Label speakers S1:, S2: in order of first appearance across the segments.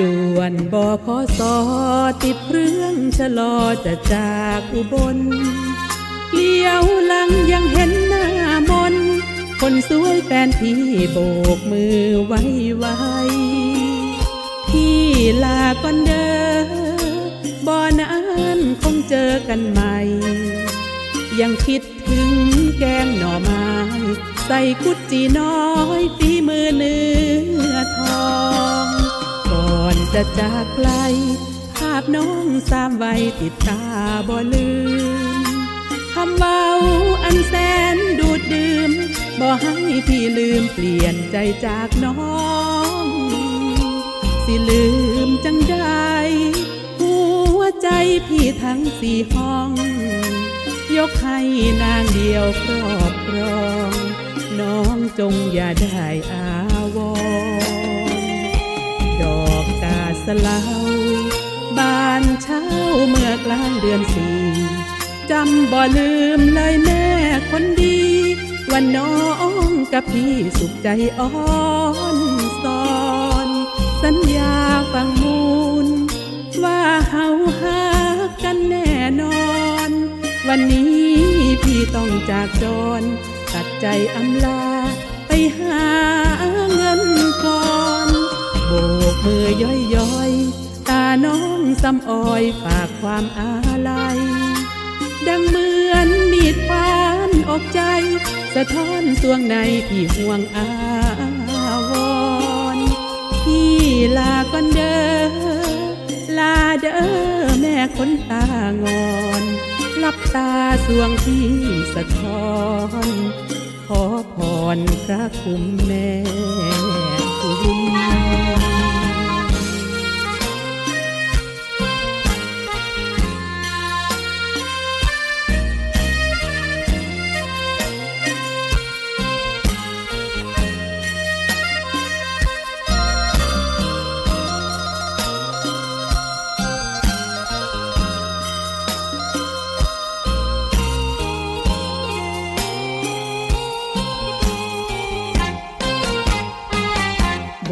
S1: ด่วนบอขอสอติดเครื่องชะลอจะจากอุบลเลี้ยวหลังยังเห็นหน้ามน คนสวยแฟนพี่โบกมือไว้ไว้พี่ลาก่อนเด้อบอนานคงเจอกันใหม่ ยังคิดถึงแกงหน่อไม้ใส่กุดจีน้อยฝีมือเนื้อทอง จะจากไกล ภาพน้องสามวัยติดตาบ่ลืม คำเว้าอันแสนดูดดื่ม บ่ให้พี่ลืมเปลี่ยนใจจากน้อง สิลืมจังได้หัวใจพี่ทั้งสี่ห้อง ยกให้นางเดียวครอบครอง น้องจงอย่าได้อาวร กาสะเลาบานเช้าเมื่อกลางเดือนสี่จำบ่ลืมเลยแม่คนดี วันน้องกับพี่สุขใจอ่อนสอน สัญญาฟังมูล ว่าเฮาหากันแน่นอน วันนี้พี่ต้องจากจรตัดใจอำลาไปหา มือย่อยย้อยตาน้องสำออยฝากความอาลัย ดังเหมือนมีดปานอกใจ สะท้อนสวงในที่ห่วงอาวรณ์พี่ลาก่อนเด้อลาเด้อแม่คนตางอนหลับตาสวงที่สะท้อนขอพรพระคุณแม่คุณ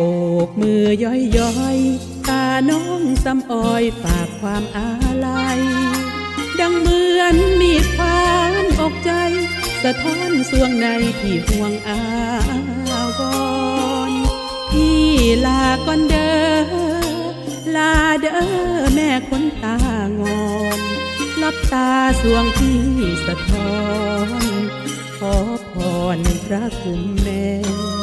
S1: โบกมือย่อยย้อยตาน้องสำออยฝากความอาลัย ดังเหมือนมีควานอกใจ สะท้อนสวงในที่ห่วงอาวรณ์พี่ลาก่อนเด้อลาเด้อแม่คนตางอนลับตาสวงที่สะท้อน ขอพรพระคุณแม่